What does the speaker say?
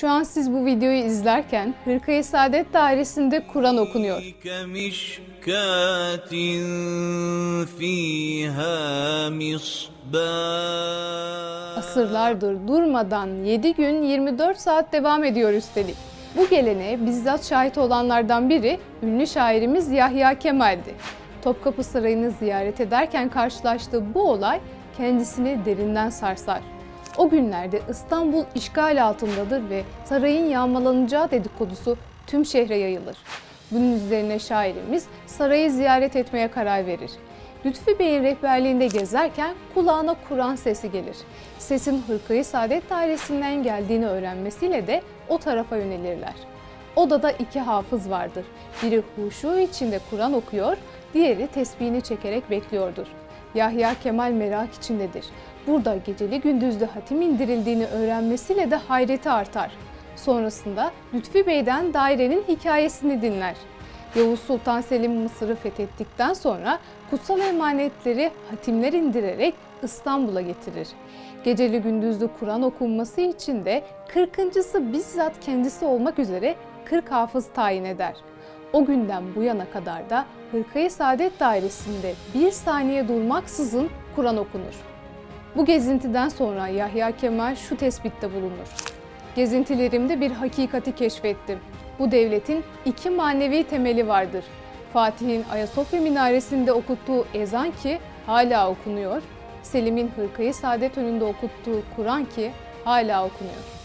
Şu an siz bu videoyu izlerken Hırkayı Saadet Dairesi'nde Kur'an okunuyor. Asırlardır durmadan 7 gün 24 saat devam ediyor üstelik. Bu geleneğe bizzat şahit olanlardan biri ünlü şairimiz Yahya Kemal'di. Topkapı Sarayı'nı ziyaret ederken karşılaştığı bu olay kendisini derinden sarsar. O günlerde İstanbul işgal altındadır ve sarayın yağmalanacağı dedikodusu tüm şehre yayılır. Bunun üzerine şairimiz sarayı ziyaret etmeye karar verir. Lütfi Bey'in rehberliğinde gezerken kulağına Kur'an sesi gelir. Sesin Hırkayı Saadet Dairesi'nden geldiğini öğrenmesiyle de o tarafa yönelirler. Odada iki hafız vardır. Biri huşu içinde Kur'an okuyor, diğeri tesbihini çekerek bekliyordur. Yahya Kemal merak içindedir. Burada geceli gündüzlü hatim indirildiğini öğrenmesiyle de hayreti artar. Sonrasında Lütfi Bey'den dairenin hikayesini dinler. Yavuz Sultan Selim Mısır'ı fethettikten sonra kutsal emanetleri hatimler indirerek İstanbul'a getirir. Geceli gündüzlü Kur'an okunması için de 40.sı bizzat kendisi olmak üzere 40 hafız tayin eder. O günden bu yana kadar da Hırkayı Saadet Dairesi'nde bir saniye durmaksızın Kur'an okunur. Bu gezintiden sonra Yahya Kemal şu tespitte bulunur. Gezintilerimde bir hakikati keşfettim. Bu devletin iki manevi temeli vardır. Fatih'in Ayasofya minaresinde okuttuğu ezan ki hala okunuyor, Selim'in Hırkayı Saadet önünde okuttuğu Kur'an ki hala okunuyor.